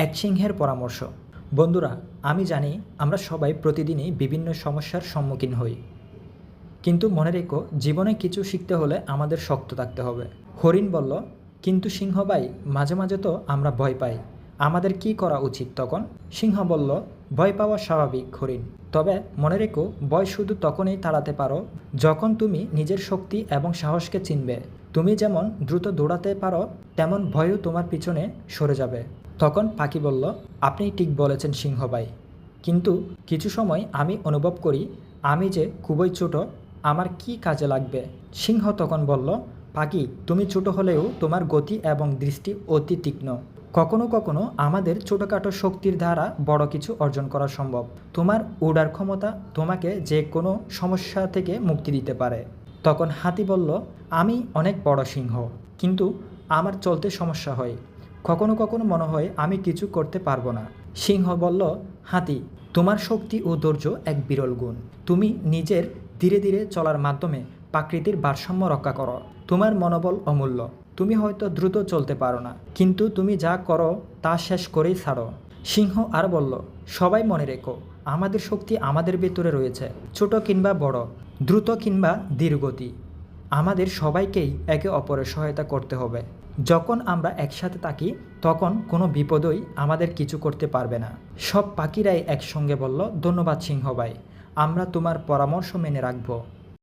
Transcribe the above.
এক সিংহের পরামর্শ। বন্ধুরা, আমি জানি আমরা সবাই প্রতিদিনই বিভিন্ন সমস্যার সম্মুখীন হই। কিন্তু মনে রেখো, জীবনে কিছু শিখতে হলে আমাদের শক্ত থাকতে হবে। হরিণ বলল, কিন্তু সিংহ ভাই মাঝে মাঝে তো আমরা ভয় পাই। আমাদের কি করা উচিত তখন? সিংহ বলল, ভয় পাওয়া স্বাভাবিক, হরিণ। তবে মনে রেখো, ভয় শুধু তখনই তাড়াতে পারো যখন তুমি নিজের শক্তি এবং সাহসকে চিনবে। তুমি যেমন দ্রুত দৌড়াতে পারো, তেমন ভয়ও তোমার পিছনে সরে যাবে। তখন পাখি বলল, আপনি ঠিক বলেছেন সিংহ ভাই কিন্তু কিছু সময় আমি অনুভব করি, আমি যে খুবই ছোট, আমার কি কাজে লাগবে? সিংহ তখন বলল, পাখি, তুমি ছোট হলেও তোমার গতি এবং দৃষ্টি অতি তীক্ষ্ণ। কখনো কখনো আমাদের ছোটোখাটো শক্তির দ্বারা বড় কিছু অর্জন করা সম্ভব। তোমার উড়ার ক্ষমতা তোমাকে যে কোনো সমস্যা থেকে মুক্তি দিতে পারে। তখন হাতি বলল, আমি অনেক বড় সিংহ, কিন্তু আমার চলতে সমস্যা হয়। কখনো কখনো মনে হয় আমি কিছু করতে পারব না। সিংহ বলল, হাতি, তোমার শক্তি ও ধৈর্য এক বিরল গুণ। তুমি নিজের ধীরে ধীরে চলার মাধ্যমে প্রাকৃতির ভারসাম্য রক্ষা করো। তোমার মনোবল অমূল্য। তুমি হয়তো দ্রুত চলতে পারো না, কিন্তু তুমি যা করো তা শেষ করেই ছাড়ো। সিংহ আর বলল, সবাই মনে রেখো, আমাদের শক্তি আমাদের ভেতরে রয়েছে, ছোট কিংবা বড়, দ্রুত কিংবা ধীরগতি। আমাদের সবাইকেই একে অপরের সহায়তা করতে হবে। যখন আমরা একসাথে থাকি, তখন কোনো বিপদই আমাদের কিছু করতে পারবে না। সব পাখিরাই একসঙ্গে বলল, ধন্যবাদ সিংহ ভাই আমরা তোমার পরামর্শ মেনে রাখব।